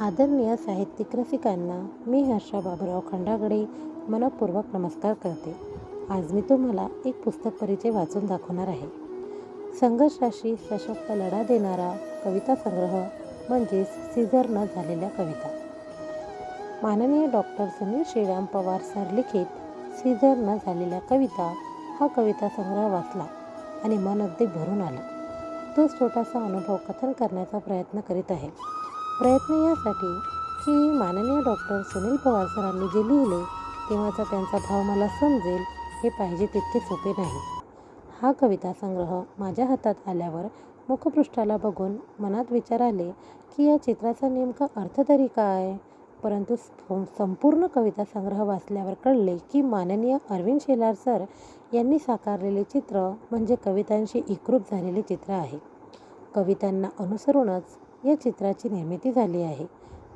आदरणीय साहित्यिक रसिकांना मी हर्षा बाबूराव खंडागडे मनपूर्वक नमस्कार करते. आज मी तुम्हाला एक पुस्तक परिचय वाचून दाखवणार आहे. संघर्षाशी सशक्त लढा देणारा कविता संग्रह म्हणजेच सीझर न झालेल्या कविता. माननीय डॉक्टर सुनील श्रीराम पवार सर लिखित सीझर न झालेल्या कविता हा कविता संग्रह वाचला आणि मन अगदी भरून आलं. तोच छोटासा अनुभव कथन करण्याचा प्रयत्न करीत आहे. प्रयत्न यासाठी की माननीय डॉक्टर सुनील पवार सरांनी जे लिहिले तेव्हाचा त्यांचा भाव मला समजेल हे पाहिजे तितके सोपे नाही. हा कविता संग्रह माझ्या हातात आल्यावर मुखपृष्ठाला बघून मनात विचार आले की या चित्राचा नेमका अर्थ तरी काय? परंतु संपूर्ण कविता संग्रह वाचल्यावर कळले की माननीय अरविंद शेलार सर यांनी साकारलेले चित्र म्हणजे कवितांशी एकरूप झालेले चित्र आहे. कवितांना अनुसरूनच या चित्राची निर्मिती झाली आहे.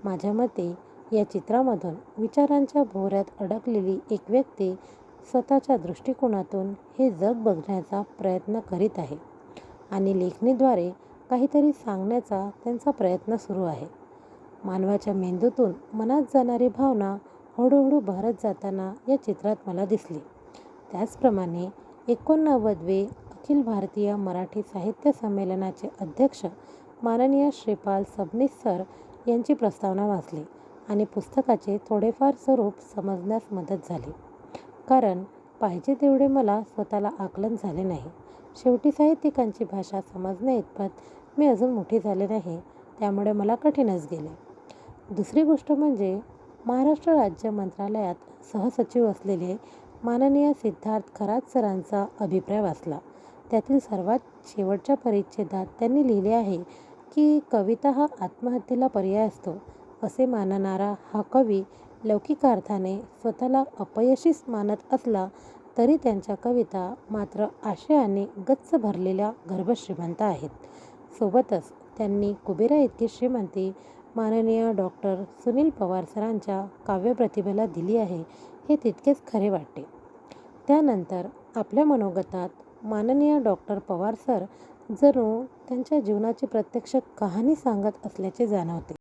माझ्या मते या चित्रामधून विचारांच्या भोवऱ्यात अडकलेली एक व्यक्ती स्वतःच्या दृष्टिकोनातून हे जग बघण्याचा प्रयत्न करीत आहे आणि लेखणीद्वारे काहीतरी सांगण्याचा त्यांचा प्रयत्न सुरू आहे. मानवाच्या मेंदूतून मनात जाणारी भावना हळूहळू भरत जाताना या चित्रात मला दिसली. त्याचप्रमाणे एकोणनव्वदवे अखिल भारतीय मराठी साहित्य संमेलनाचे अध्यक्ष माननीय श्रीपाल सबनीस सर यांची प्रस्तावना वाचली आणि पुस्तकाचे थोडेफार स्वरूप समजण्यास मदत झाली. कारण पाहिजे तेवढे मला स्वतःला आकलन झाले नाही. शेवटी साहित्यिकांची भाषा समजण्या इतपत मी अजून मोठी झाले नाही त्यामुळे मला कठीणच गेले. दुसरी गोष्ट म्हणजे महाराष्ट्र राज्य मंत्रालयात सहसचिव असलेले माननीय सिद्धार्थ खरात सरांचा अभिप्राय वाचला. त्यातील सर्वात शेवटच्या परिच्छेदात त्यांनी लिहिले आहे की कविता हा आत्महत्येला पर्याय असतो असे मानणारा हा कवी लौकिकार्थाने स्वतःला अपयशीच मानत असला तरी त्यांच्या कविता मात्र आशयाने गच्च भरलेल्या गर्भश्रीमंत आहेत. सोबतच त्यांनी कुबेरा इतकी श्रीमंती माननीय डॉक्टर सुनील पवार सरांच्या काव्यप्रतिभेला दिली आहे हे तितकेच खरे वाटते. त्यानंतर आपल्या मनोगतात माननीय डॉक्टर पवार सर जणू त्यांच्या जीवनाची प्रत्यक्ष कहाणी सांगत असल्याचे जाणवते.